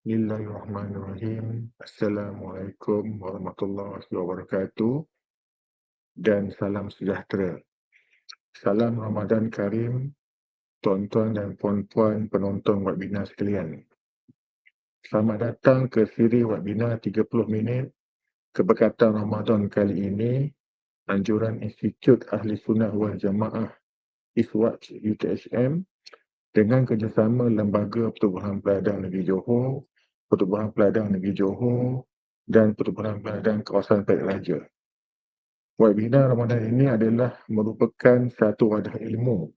Bismillahirrahmanirrahim. Assalamualaikum warahmatullahi wabarakatuh dan salam sejahtera. Salam Ramadan Karim, tuan-tuan dan puan-puan penonton webinar sekalian. Selamat datang ke siri webinar 30 minit keberkatan Ramadan kali ini anjuran Institut Ahli Sunnah wal Jamaah ISWAT UTSM dengan kerjasama Lembaga Pertubuhan Peladang Negeri Johor, Pertubuhan Peladang Negeri Johor dan Pertubuhan Peladang Kawasan Perak Raja. Webinar Ramadan ini adalah merupakan satu wadah ilmu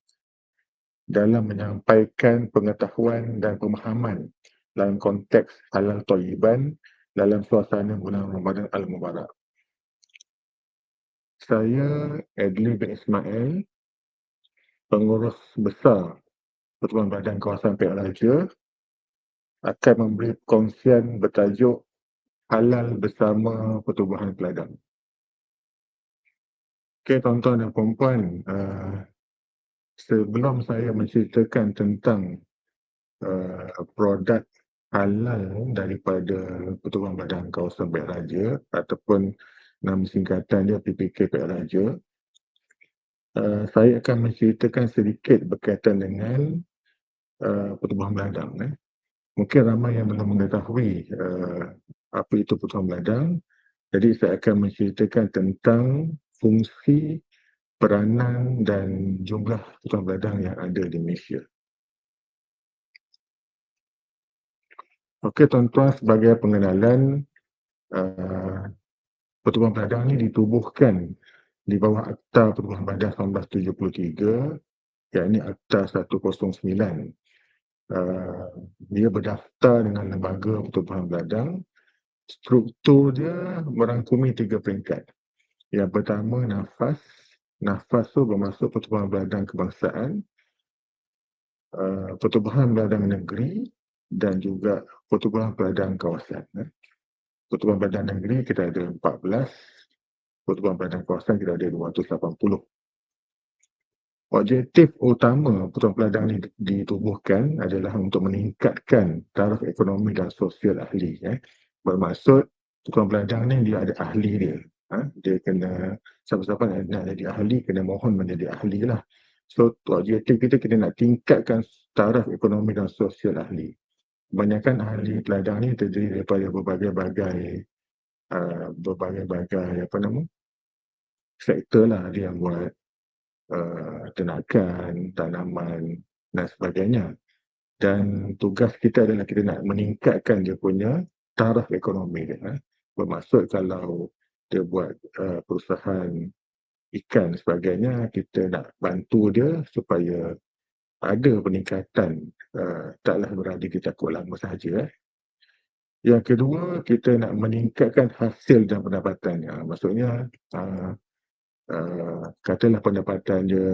dalam menyampaikan pengetahuan dan pemahaman dalam konteks halal toyiban dalam suasana bulan Ramadan Al-Mubarak. Saya Edli bin Ismail, pengurus besar Pertubuhan Badan Kawasan Perak Raja akan memberi kongsian bertajuk Halal Bersama Pertubuhan Peladang. Okey, tuan-tuan dan puan-puan, uh, sebelum saya menceritakan tentang uh, produk halal daripada Pertubuhan Badan Kawasan Perak Raja ataupun nama singkatan dia PPK Perak Raja, uh, saya akan menceritakan sedikit berkaitan dengan Uh, pertubuhan beladang. Eh. Mungkin ramai yang belum mengetahui uh, apa itu pertubuhan beladang. Jadi saya akan menceritakan tentang fungsi, peranan dan jumlah pertubuhan beladang yang ada di Malaysia. Okey tuan-tuan sebagai pengenalan uh, pertubuhan beladang ini ditubuhkan di bawah Akta Pertubuhan Badan 1973 yakni Akta 109 Uh, dia berdaftar dengan lembaga pertubuhan beladang. Struktur dia merangkumi tiga peringkat. Yang pertama nafas. Nafas tu bermaksud pertubuhan beladang kebangsaan, uh, pertubuhan beladang negeri dan juga pertubuhan beladang kawasan. Eh. Pertubuhan beladang negeri kita ada 14, pertubuhan beladang kawasan kita ada 280 objektif utama Pertuan Peladang ini ditubuhkan adalah untuk meningkatkan taraf ekonomi dan sosial ahli. Eh. Bermaksud Pertuan Peladang ni dia ada ahli dia. Ha? Dia kena, siapa-siapa nak, nak jadi ahli, kena mohon menjadi ahli lah. So, objektif kita, kita nak tingkatkan taraf ekonomi dan sosial ahli. Kebanyakan ahli peladang ni terdiri daripada berbagai-bagai uh, berbagai-bagai apa nama sektor lah dia buat uh, tenakan, tanaman dan sebagainya. Dan tugas kita adalah kita nak meningkatkan dia punya taraf ekonomi dia. Eh. Bermaksud kalau dia buat uh, perusahaan ikan sebagainya, kita nak bantu dia supaya ada peningkatan uh, taklah berada di takut lama sahaja. Eh. Yang kedua, kita nak meningkatkan hasil dan pendapatannya. Maksudnya, uh, uh, katalah pendapatan dia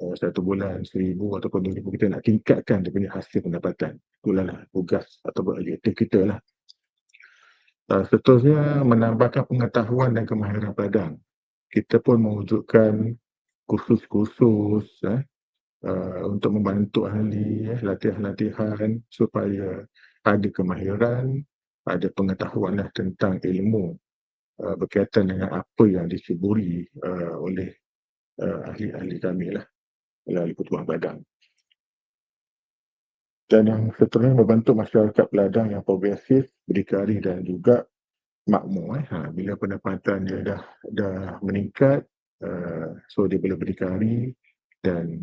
uh, satu bulan seribu ataupun dua ribu kita nak tingkatkan dia punya hasil pendapatan. Itulah lah tugas atau objektif kita lah. Uh, seterusnya menambahkan pengetahuan dan kemahiran padang kita pun mewujudkan kursus-kursus eh, uh, untuk membantu ahli eh, latihan-latihan supaya ada kemahiran ada pengetahuan lah tentang ilmu Uh, berkaitan dengan apa yang diceburi uh, oleh uh, ahli-ahli kami lah melalui pertubuhan badan. Dan yang seterusnya membantu masyarakat peladang yang progresif, berdikari dan juga makmur. Eh. Ha, bila pendapatan dia dah, dah meningkat, uh, so dia boleh berdikari dan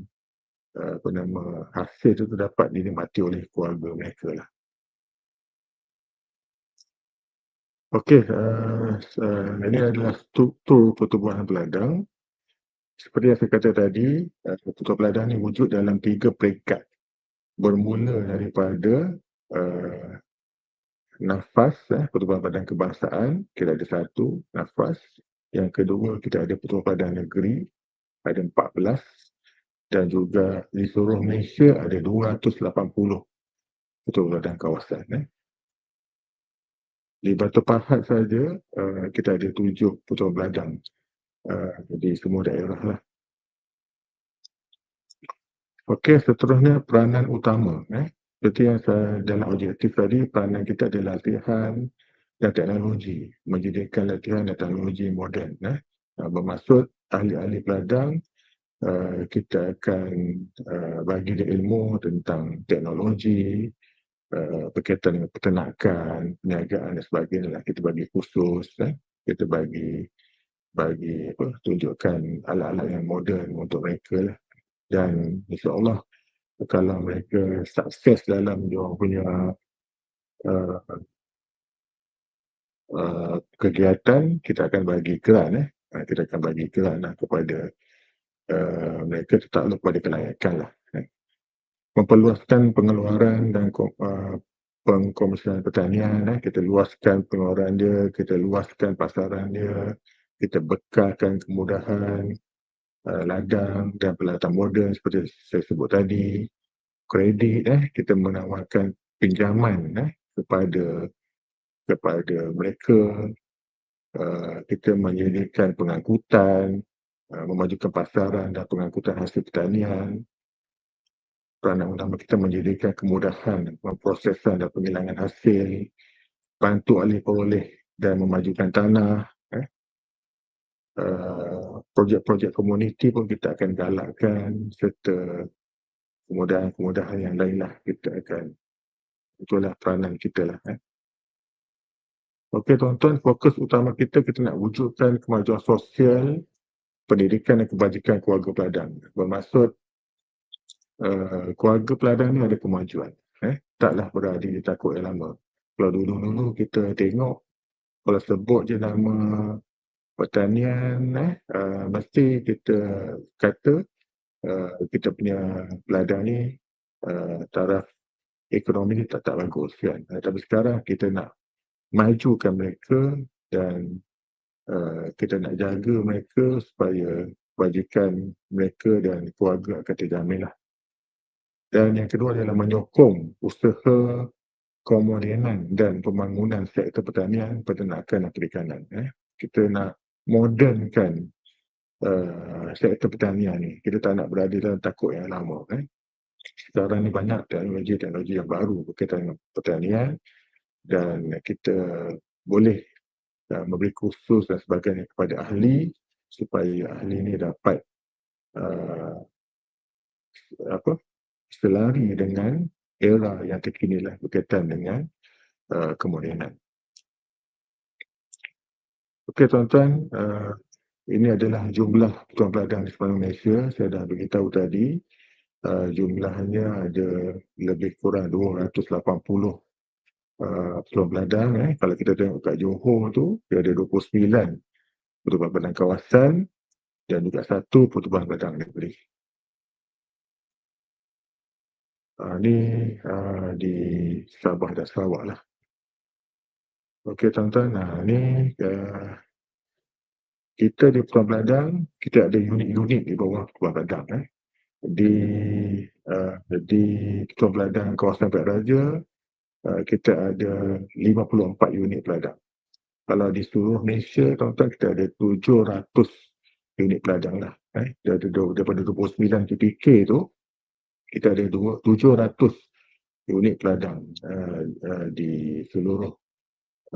uh, apa nama, hasil itu dapat dinikmati oleh keluarga mereka lah. Okey, uh, uh, ini adalah struktur pertubuhan peladang. Seperti yang saya kata tadi, uh, pertubuhan peladang ini wujud dalam tiga peringkat. Bermula daripada uh, nafas, eh, pertubuhan peladang kebangsaan, kita ada satu nafas. Yang kedua, kita ada pertubuhan peladang negeri, ada 14. Dan juga di seluruh Malaysia ada 280 pertubuhan peladang kawasan. Eh. Di Batu Pahat saja uh, kita ada tujuh putus beladang uh, di semua daerah lah. Okey, seterusnya peranan utama. Eh. seperti yang saya dalam objektif tadi, peranan kita adalah latihan dan teknologi, menjadikan latihan dan teknologi moden. Eh. Bermaksud ahli-ahli peladang uh, kita akan uh, bagi dia ilmu tentang teknologi, uh, berkaitan dengan peternakan, perniagaan dan sebagainya. Lah. Kita bagi khusus, eh. kita bagi bagi apa tunjukkan alat-alat yang moden untuk mereka lah. dan insyaallah kalau mereka sukses dalam dia punya uh, uh, kegiatan kita akan bagi keran eh uh, kita akan bagi keran lah kepada uh, mereka tetap kepada kelayakan lah eh. Memperluaskan pengeluaran dan uh, pengkomersialan pertanian eh. kita luaskan pengeluaran dia kita luaskan pasaran dia kita bekalkan kemudahan uh, ladang dan peralatan moden seperti saya sebut tadi. Kredit eh kita menawarkan pinjaman eh kepada kepada mereka. Uh, kita menyediakan pengangkutan uh, memajukan pasaran dan pengangkutan hasil pertanian peranan utama kita menyediakan kemudahan memprosesan dan penghilangan hasil bantu alih peroleh dan memajukan tanah Uh, projek-projek komuniti pun kita akan galakkan serta kemudahan-kemudahan yang lain lah kita akan itulah peranan kita lah eh. Okey tuan-tuan, fokus utama kita kita nak wujudkan kemajuan sosial, pendidikan dan kebajikan keluarga peladang. Bermaksud uh, keluarga peladang ni ada kemajuan. Eh? Taklah berada di takut yang lama. Kalau dulu-dulu kita tengok, kalau sebut je nama pertanian eh uh, mesti kita kata uh, kita punya ladang ni uh, taraf ekonomi ni tak tak bagus kan uh, tapi sekarang kita nak majukan mereka dan uh, kita nak jaga mereka supaya kebajikan mereka dan keluarga akan terjamin lah. Dan yang kedua adalah menyokong usaha kemodenan dan pembangunan sektor pertanian, peternakan dan perikanan. Eh. Kita nak modernkan uh, sektor pertanian ni. Kita tak nak berada dalam takut yang lama. Eh. Sekarang ni banyak teknologi-teknologi yang baru berkaitan dengan pertanian dan kita boleh uh, memberi kursus dan sebagainya kepada ahli supaya ahli ini dapat uh, apa selari dengan era yang terkini lah berkaitan dengan uh, kemodenan. Okey tuan-tuan, uh, ini adalah jumlah tuan peladang di sepanjang Malaysia. Saya dah beritahu tadi, uh, jumlahnya ada lebih kurang 280 uh, tuan peladang. Eh. Kalau kita tengok kat Johor tu, dia ada 29 pertubuhan peladang kawasan dan juga satu pertubuhan peladang negeri. Uh, ini uh, di Sabah dan Sarawak lah. Okey tuan-tuan, nah ni uh, kita di Pulau Beladang, kita ada unit-unit di bawah Pulau Beladang. Eh. Di uh, di Pulau Beladang kawasan Perak Raja, uh, kita ada 54 unit peladang. Kalau di seluruh Malaysia, tuan-tuan, kita ada 700 unit peladang lah. Eh. Dari, daripada 29 TPK tu, kita ada 700 unit peladang uh, uh, di seluruh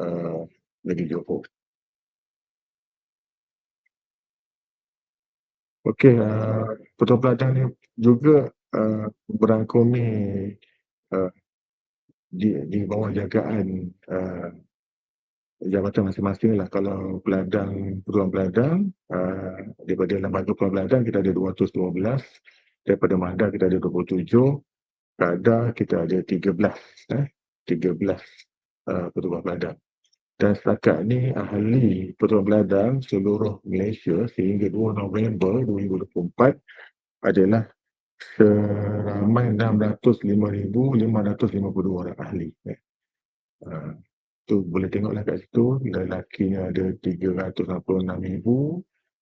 uh, negeri Johor. Okey, uh, Pertuan Peladang ni juga uh, berangkumi uh, di, di bawah jagaan uh, jabatan masing-masing lah. Kalau peladang, Pertuan Peladang, uh, daripada lembaga Pertuan Peladang kita ada 212, daripada Mahda kita ada 27, Kada kita ada 13, eh, 13 uh, Pertuan Peladang. Dan setakat ni ahli Pertuan Beladang seluruh Malaysia sehingga 2 November 2024 adalah seramai 605,552 orang ahli. Eh. Uh, tu boleh tengoklah kat situ lelakinya ada 366,000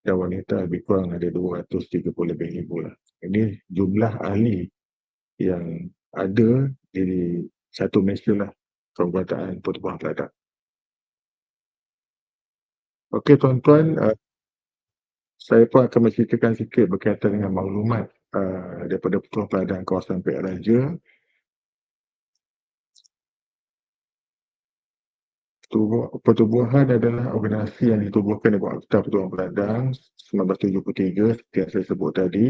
dan wanita lebih kurang ada 230 lebih ribu lah ini jumlah ahli yang ada di satu mesin lah perbuatan pertubuhan peradab. Okey tuan-tuan, uh, saya pun akan menceritakan sikit berkaitan dengan maklumat uh, daripada pertubuhan peradaban kawasan Pek Raja. Pertubuhan adalah organisasi yang ditubuhkan oleh Akta Pertubuhan Peradang 1973 seperti yang saya sebut tadi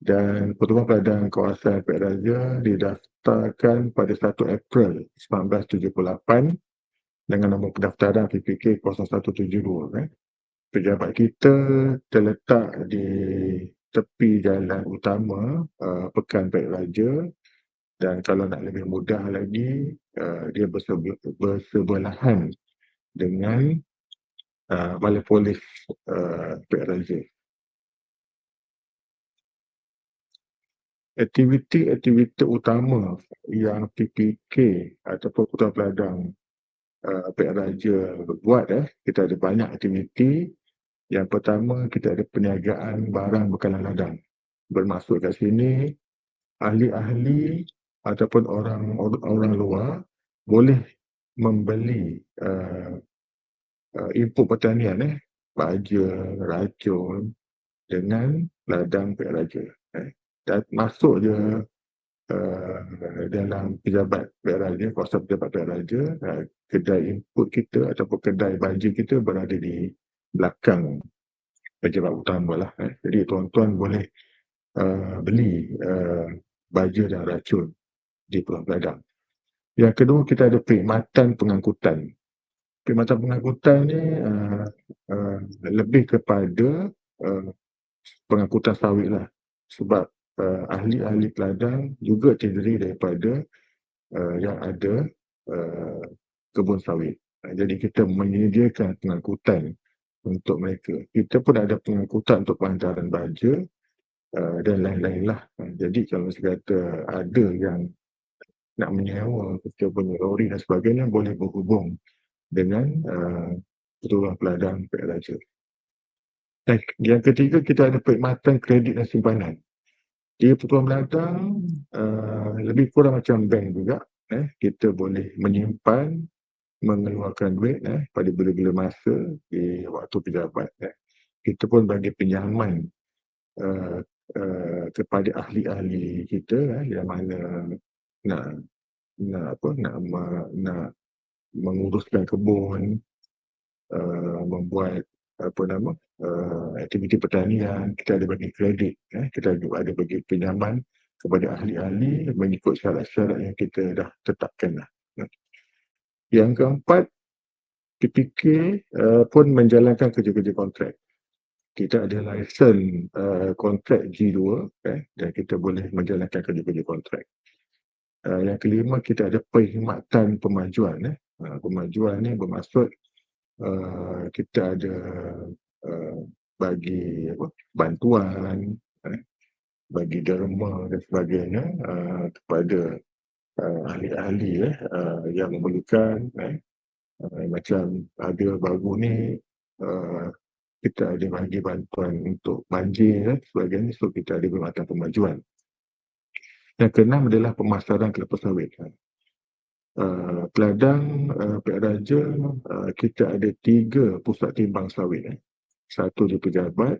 dan Pertubuhan Peladang Kawasan Perak Raja didaftarkan pada 1 April 1978 dengan nombor pendaftaran PPK 0172. Eh. Pejabat kita terletak di tepi jalan utama uh, Pekan Perak Raja dan kalau nak lebih mudah lagi uh, dia bersebelahan dengan uh, Balai Polis uh, Perak Raja. Aktiviti-aktiviti utama yang PPK ataupun Putra Peladang uh, Perak Raja buat eh, kita ada banyak aktiviti. Yang pertama kita ada perniagaan barang bekalan ladang. Bermaksud kat sini ahli-ahli ataupun orang orang luar boleh membeli uh, uh, input pertanian eh baja, racun dengan ladang Pek Raja. Eh. Dan masuk je uh, dalam pejabat Pek Raja, kuasa pejabat Pek Raja, uh, kedai input kita ataupun kedai baja kita berada di belakang pejabat utama lah. Eh. Jadi tuan-tuan boleh uh, beli uh, baja dan racun di Pulau Peladang. Yang kedua kita ada perkhidmatan pengangkutan. Perkhidmatan pengangkutan ni uh, uh, lebih kepada uh, pengangkutan sawit lah. Sebab uh, ahli-ahli peladang juga terdiri daripada uh, yang ada uh, kebun sawit. Jadi kita menyediakan pengangkutan untuk mereka. Kita pun ada pengangkutan untuk penghantaran baja uh, dan lain-lain lah. Jadi kalau saya kata ada yang nak menyewa kita punya lori dan sebagainya boleh berhubung dengan uh, Ketua Peladang. Dan yang ketiga kita ada perkhidmatan kredit dan simpanan. Di Pertuan Peladang uh, lebih kurang macam bank juga. Eh, kita boleh menyimpan, mengeluarkan duit eh, pada bila-bila masa di waktu pejabat. Eh. Kita pun bagi pinjaman uh, uh, kepada ahli-ahli kita eh, yang mana nak nak apa nak nak menguruskan kebun uh, membuat apa nama uh, aktiviti pertanian kita ada bagi kredit eh kita juga ada bagi pinjaman kepada ahli-ahli mengikut syarat-syarat yang kita dah tetapkan lah. Yang keempat, PPK uh, pun menjalankan kerja-kerja kontrak. Kita ada lisen uh, kontrak G2 eh, dan kita boleh menjalankan kerja-kerja kontrak. Uh, yang kelima kita ada perkhidmatan pemajuan eh. Uh, pemajuan ni bermaksud uh, kita ada uh, bagi apa, bantuan eh, bagi derma dan sebagainya uh, kepada uh, ahli-ahli eh, uh, yang memerlukan eh. uh, macam ada baru ni uh, kita ada bagi bantuan untuk banjir eh, sebagainya so kita ada perkhidmatan pemajuan yang keenam adalah pemasaran kelapa sawit. Uh, peladang uh, Pihak Raja, uh, kita ada tiga pusat timbang sawit. Eh. Satu di Pejabat,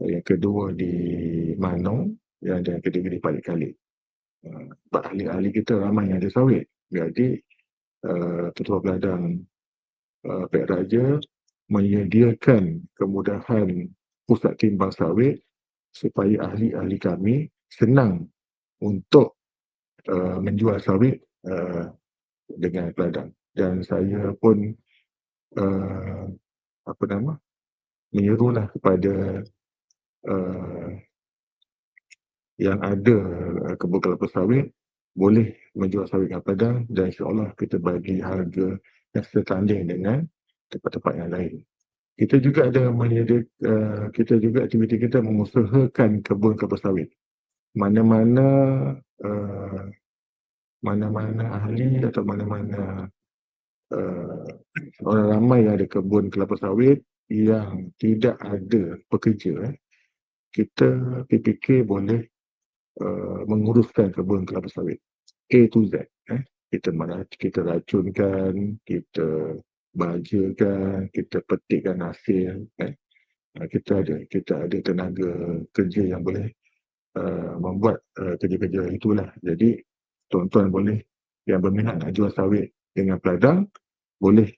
uh, yang kedua di Manong, yang dan ketiga di Palik Kalik. Uh, ahli-ahli kita ramai yang ada sawit. Jadi, Ketua Peladang uh, Pihak Raja menyediakan kemudahan pusat timbang sawit supaya ahli-ahli kami senang untuk uh, menjual sawit uh, dengan peladang dan saya pun uh, apa nama menyerulah kepada uh, yang ada kebun kelapa sawit boleh menjual sawit dengan peladang dan insyaAllah kita bagi harga yang setanding dengan tempat-tempat yang lain. Kita juga ada menyediakan, uh, kita juga aktiviti kita mengusahakan kebun kelapa sawit mana-mana uh, mana-mana ahli atau mana-mana uh, orang ramai yang ada kebun kelapa sawit yang tidak ada pekerja eh, kita PPK boleh uh, menguruskan kebun kelapa sawit A to Z eh. kita mana kita racunkan kita bajakan kita petikkan hasil eh. kita ada kita ada tenaga kerja yang boleh Uh, membuat uh, kerja-kerja itulah. Jadi tuan-tuan boleh yang berminat nak jual sawit dengan peladang boleh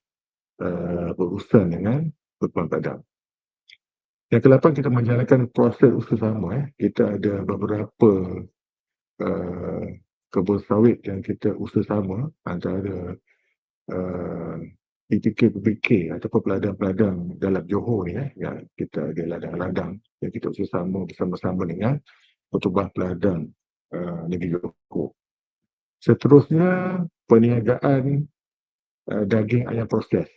uh, berurusan dengan pertubuhan padang. Yang ke-8 kita menjalankan proses usaha sama. Eh. Kita ada beberapa uh, kebun sawit yang kita usaha sama antara uh, PPK-PPK ataupun peladang-peladang dalam Johor ni eh, yang kita ada ladang-ladang yang kita usaha sama bersama-sama dengan pertubuhan peladang uh, negeri Johor. Seterusnya perniagaan uh, daging ayam proses.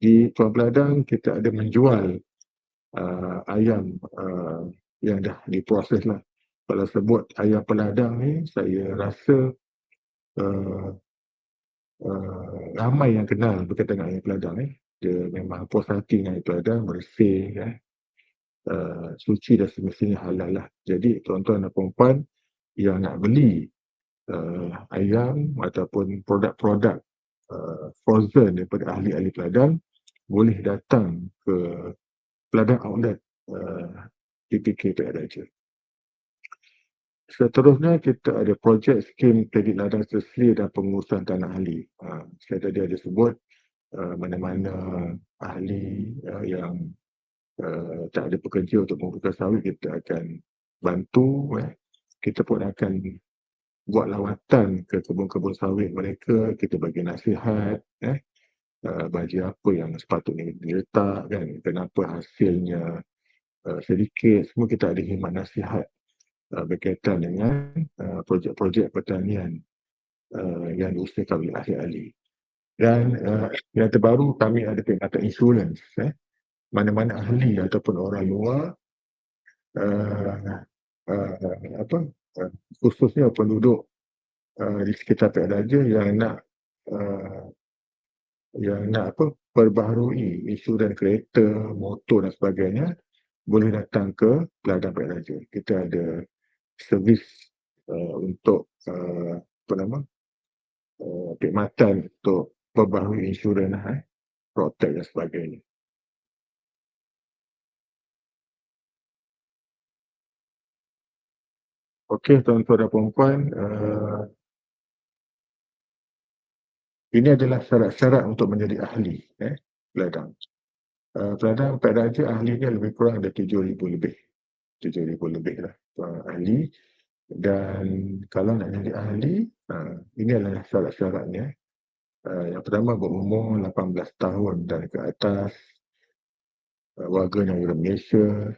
Di Tuan Peladang kita ada menjual uh, ayam uh, yang dah diproses lah. Kalau sebut ayam peladang ni, saya rasa uh, uh, ramai yang kenal berkaitan dengan ayam peladang ni. Dia memang puas hati dengan ayam peladang, bersih, eh. uh, suci dan semestinya halal lah. Jadi tuan-tuan dan perempuan yang nak beli uh, ayam ataupun produk-produk uh, frozen daripada ahli-ahli peladang boleh datang ke peladang outlet uh, PPK Pihak Raja. Seterusnya kita ada projek skim kredit ladang seselia dan pengurusan tanah ahli. Uh, saya tadi ada sebut uh, mana-mana ahli uh, yang uh, tak ada pekerja untuk membuka sawit kita akan bantu. Eh. Kita pun akan buat lawatan ke kebun-kebun sawit mereka, kita bagi nasihat. Eh uh, baju apa yang sepatutnya diletak kan kenapa hasilnya uh, sedikit semua kita ada khidmat nasihat uh, berkaitan dengan uh, projek-projek pertanian uh, yang diusahakan oleh ahli-ahli dan uh, yang terbaru kami ada perkhidmatan insurans eh. mana-mana ahli ataupun orang luar uh, uh, apa khususnya penduduk uh, di sekitar Pihak Raja yang nak uh, yang nak apa perbaharui isu dan kereta, motor dan sebagainya boleh datang ke Peladang Pihak Raja. Kita ada servis uh, untuk uh, apa nama uh, perkhidmatan untuk perbaharui insurans eh, protect dan sebagainya. Okey tuan-tuan dan puan-puan, uh, ini adalah syarat-syarat untuk menjadi ahli eh, peladang. Uh, peladang Pak Raja ahlinya lebih kurang ada 7,000 lebih. 7,000 lebih lah ahli. Dan kalau nak jadi ahli, uh, ini adalah syarat-syaratnya. Uh, yang pertama berumur 18 tahun dan ke atas. Uh, warga negara Malaysia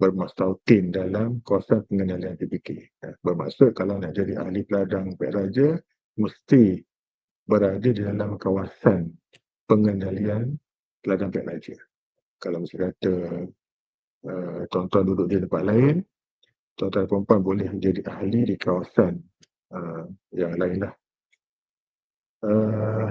bermastautin dalam kawasan pengendalian PPK. Uh, bermaksud kalau nak jadi ahli peladang Pak Raja, mesti berada di dalam kawasan pengendalian ladang pihak raja. Kalau mesti kata uh, tuan-tuan duduk di tempat lain, tuan-tuan perempuan boleh menjadi ahli di kawasan uh, yang lain lah. Uh,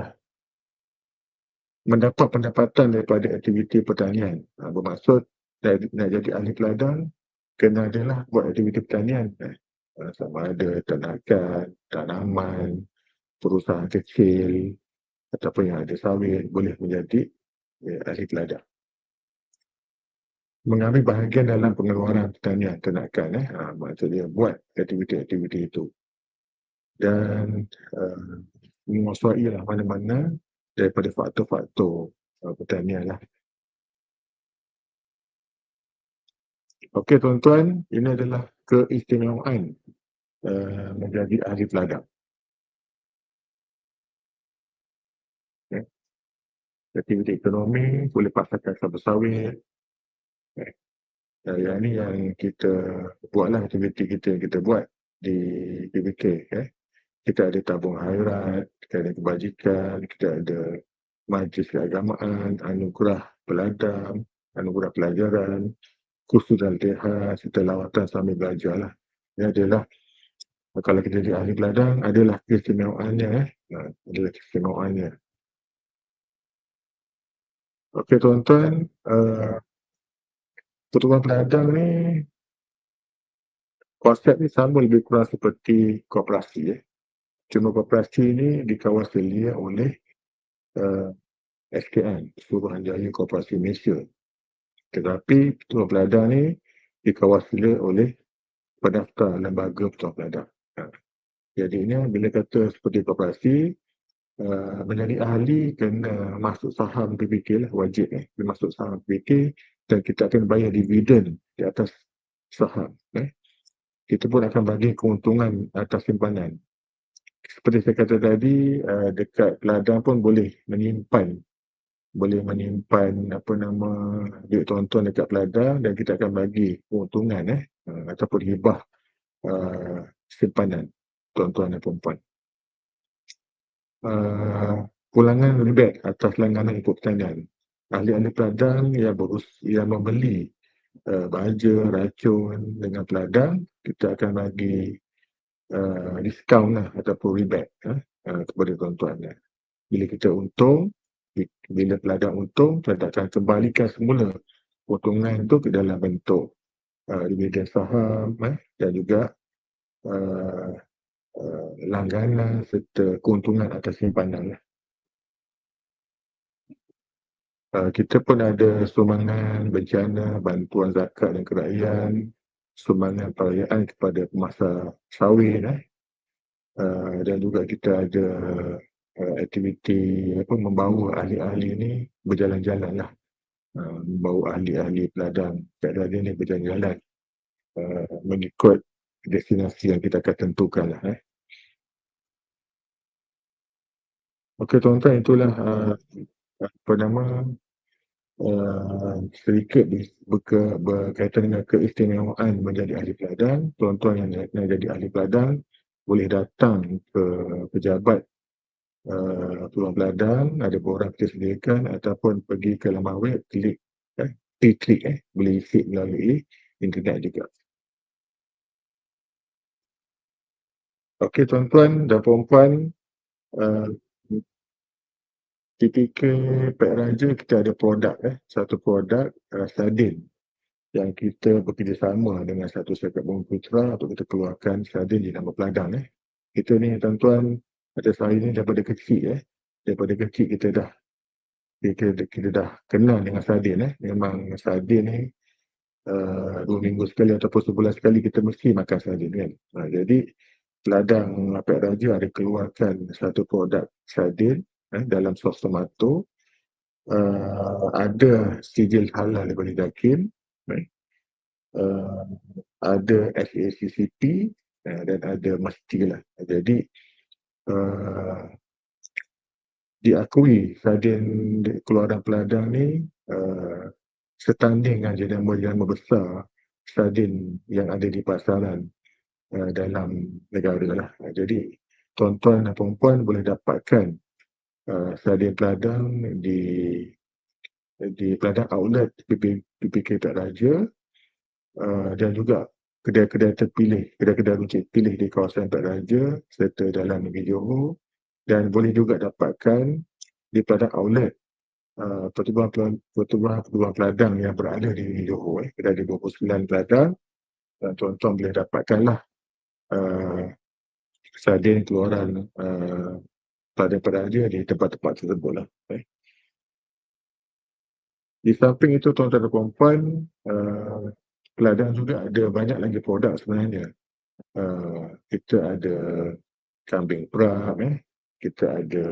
mendapat pendapatan daripada aktiviti pertanian. Uh, bermaksud nak, jadi ahli peladang, kena adalah buat aktiviti pertanian. Uh, sama ada tanakan, tanaman, perusahaan kecil ataupun yang ada sawit boleh menjadi ya, ahli teladang. Mengambil bahagian dalam pengeluaran pertanian ternakan, eh, ha, maksudnya buat aktiviti-aktiviti itu. Dan uh, menguasai lah mana-mana daripada faktor-faktor uh, pertanian lah. Okey tuan-tuan, ini adalah keistimewaan uh, menjadi ahli peladang. aktiviti ekonomi, boleh pasarkan sabut sawit. Eh, yang ni yang kita buatlah aktiviti kita yang kita buat di PBK. Eh. Kita ada tabung hairat, kita ada kebajikan, kita ada majlis keagamaan, anugerah peladang, anugerah pelajaran, kursus dan teha, serta lawatan sambil belajar lah. Ini adalah kalau kita jadi ahli peladang, adalah keistimewaannya. Eh. Nah, adalah keistimewaannya. Okey tuan-tuan, uh, pertubuhan peladang ni konsep ni sama lebih kurang seperti koperasi eh. Cuma koperasi ni dikawasi oleh uh, SKN, Suruhanjaya Koperasi Malaysia. Tetapi pertubuhan peladang ni dikawasi oleh pendaftar lembaga pertubuhan peladang. Ha. Jadi ini bila kata seperti koperasi, uh, menjadi ahli kena masuk saham PPK lah wajib eh kena masuk saham PPK dan kita akan bayar dividen di atas saham eh kita pun akan bagi keuntungan atas simpanan seperti saya kata tadi uh, dekat ladang pun boleh menyimpan boleh menyimpan apa nama duit tuan-tuan dekat peladang dan kita akan bagi keuntungan eh uh, ataupun hibah uh, simpanan tuan-tuan dan perempuan. Uh, pulangan rebate atas langganan input pertanian. Ahli-ahli peladang yang, berus yang membeli uh, baja, racun dengan peladang, kita akan bagi uh, diskaun lah ataupun rebate uh, uh, kepada tuan-tuan. Bila kita untung, bila peladang untung, peladang akan kembalikan semula potongan itu ke dalam bentuk uh, dividen saham eh, dan juga uh, uh, langganan serta keuntungan atas simpanan. Uh, kita pun ada sumbangan bencana, bantuan zakat dan kerajaan, sumbangan perayaan kepada pemasa sawit eh. Uh, dan juga kita ada uh, aktiviti apa membawa ahli-ahli ini berjalan-jalan lah uh, membawa ahli-ahli peladang peladang ini berjalan-jalan uh, mengikut destinasi yang kita akan tentukan lah eh. Okey tuan-tuan itulah uh, apa nama uh, sedikit berke, berkaitan dengan keistimewaan menjadi ahli peladang. Tuan-tuan yang nak jadi ahli peladang boleh datang ke pejabat uh, peluang peladang, ada borang kita sediakan ataupun pergi ke laman web, klik, eh, klik eh, boleh isi melalui internet juga. Okey tuan-tuan dan puan-puan, uh, tipikal Pek Raja kita ada produk eh, satu produk uh, sardin yang kita bekerjasama dengan satu syarikat Bumi Putra untuk kita keluarkan sardin di nama peladang eh. Kita ni tuan-tuan ada saya ni daripada kecil eh. Daripada kecil kita dah kita, kita dah kenal dengan sardin eh. Memang sardin ni uh, dua minggu sekali ataupun sebulan sekali kita mesti makan sardin kan. Uh, jadi ladang Pek Raja ada keluarkan satu produk sardin eh, dalam sos tomato. Uh, ada sijil halal daripada Dakin. Eh. Uh, ada SACCP uh, dan ada mesti lah. Jadi uh, diakui sardin keluaran peladang ni uh, setanding dengan jenama-jenama besar sardin yang ada di pasaran uh, dalam negara lah. Jadi tuan-tuan dan perempuan boleh dapatkan uh, sardin peladang di di peladang outlet PP, PPK Tak Raja uh, dan juga kedai-kedai terpilih, kedai-kedai runcit pilih di kawasan Tak Raja serta dalam negeri Johor dan boleh juga dapatkan di peladang outlet uh, pertubuhan-pertubuhan peladang yang berada di Johor. Eh. Kedai di 29 peladang dan tuan-tuan boleh dapatkanlah uh, sardin keluaran uh, peladang dia di tempat-tempat tersebut lah. Eh. Di samping itu tuan-tuan dan puan uh, peladang juga ada banyak lagi produk sebenarnya. Uh, kita ada kambing perah, eh. kita ada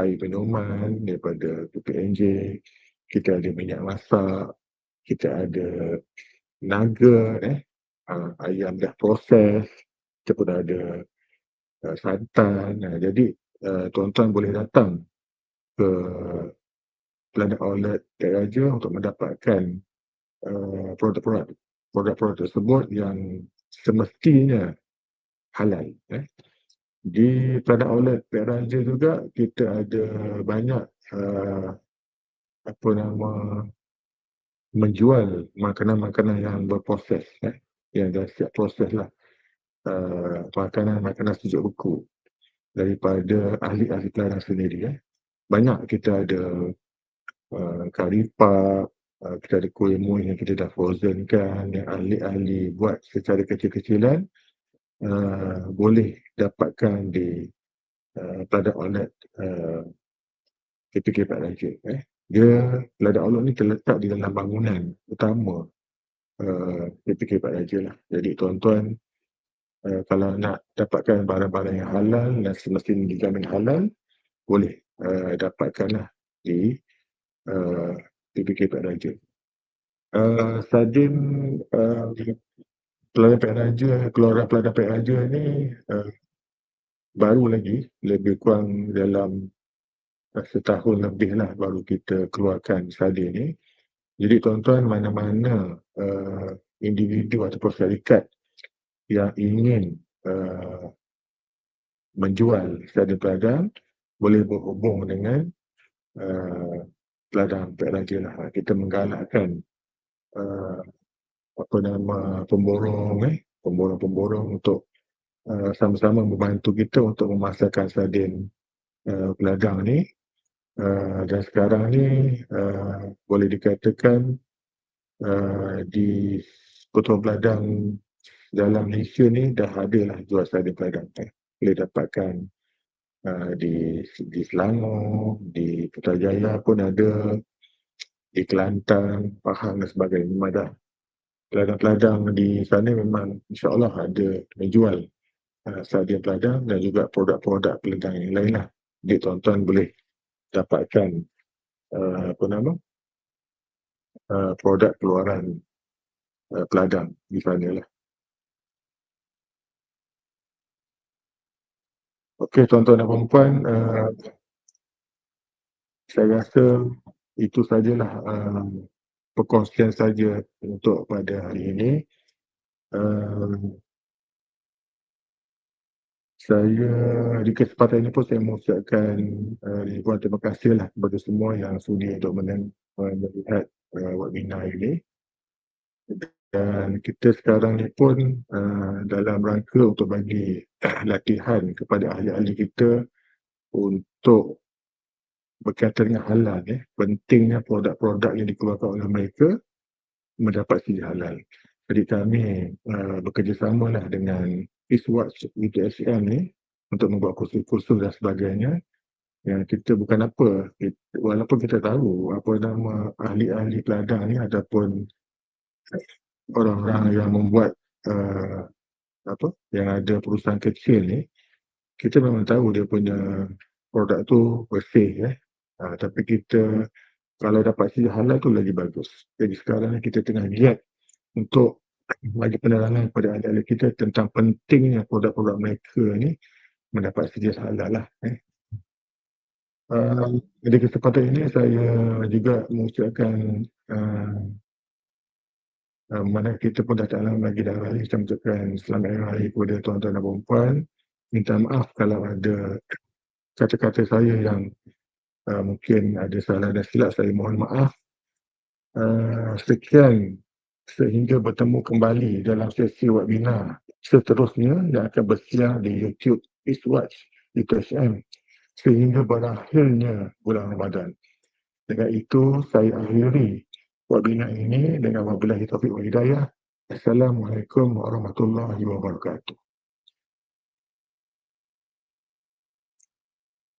air minuman daripada PPNJ, kita ada minyak masak, kita ada naga, eh. uh, ayam dah proses, kita pun ada uh, santan. Uh, jadi uh, tuan-tuan boleh datang ke Planet Outlet Raja untuk mendapatkan uh, produk-produk produk-produk tersebut yang semestinya halal. Eh. Di Planet Outlet Raja juga kita ada banyak uh, apa nama menjual makanan-makanan yang berproses eh, yang dah siap proses lah uh, makanan-makanan sejuk beku daripada ahli-ahli pelarang sendiri eh. banyak kita ada uh, karipap uh, kita ada muih yang kita dah frozen kan yang ahli-ahli buat secara kecil-kecilan uh, boleh dapatkan di uh, peladak outlet uh, KPK Pak Raja eh. dia peladak outlet ni terletak di dalam bangunan utama uh, KPK Pak Raja lah jadi tuan-tuan uh, kalau nak dapatkan barang-barang yang halal dan semestinya dijamin halal boleh uh, dapatkanlah di uh, PPK Pak Raja. Uh, Sadin uh, Peladan Pak Raja, keluaran Peladan Pak Raja ni uh, baru lagi, lebih kurang dalam uh, setahun lebih lah baru kita keluarkan Sadin ni. Jadi tuan-tuan mana-mana uh, individu atau syarikat yang ingin uh, menjual Sadin Peladan boleh berhubung dengan uh, Peladang Pek Raja lah. Kita menggalakkan uh, apa nama pemborong eh, pemborong-pemborong untuk uh, sama-sama membantu kita untuk memasarkan sardin uh, peladang ni. Uh, dan sekarang ni uh, boleh dikatakan uh, di Kota Peladang dalam Malaysia ni dah ada lah jual sardin peladang. Eh. Boleh dapatkan Uh, di di Selangor, di Putrajaya pun ada, di Kelantan, Pahang dan sebagainya. Memang ada peladang-peladang di sana memang insyaAllah ada menjual uh, sardin peladang dan juga produk-produk peladang yang lain lah. Jadi tuan-tuan boleh dapatkan uh, apa nama uh, produk keluaran uh, peladang di sana lah. Okey tuan-tuan dan puan uh, saya rasa itu sajalah uh, perkongsian saja untuk pada hari ini. Uh, saya di kesempatan ini pun saya mengucapkan uh, terima kasih lah kepada semua yang sudi untuk melihat uh, webinar ini dan kita sekarang ni pun uh, dalam rangka untuk bagi uh, latihan kepada ahli-ahli kita untuk berkaitan dengan halal eh. pentingnya produk-produk yang dikeluarkan oleh mereka mendapat sijil halal jadi kami uh, bekerjasama lah dengan Eastwatch UTSM ni untuk membuat kursus-kursus dan sebagainya yang kita bukan apa walaupun kita tahu apa nama ahli-ahli peladang ni ataupun orang-orang yang membuat uh, apa yang ada perusahaan kecil ni kita memang tahu dia punya produk tu bersih eh uh, tapi kita kalau dapat sisi halal tu lagi bagus. Jadi sekarang ni kita tengah giat untuk bagi penerangan kepada ahli-ahli kita tentang pentingnya produk-produk mereka ni mendapat sisi halal lah eh Uh, jadi kesempatan ini saya juga mengucapkan uh, uh, mana kita pun dah tak lama lagi dah raya saya mengucapkan selamat hari raya kepada tuan-tuan dan puan minta maaf kalau ada kata-kata saya yang uh, mungkin ada salah dan silap saya mohon maaf. Uh, sekian. Sehingga bertemu kembali dalam sesi webinar seterusnya yang akan bersiar di YouTube Eastwatch UTSM sehingga berakhirnya bulan Ramadan. Dengan itu saya akhiri webinar ini dengan wabillahi taufiq wa hidayah. Assalamualaikum warahmatullahi wabarakatuh.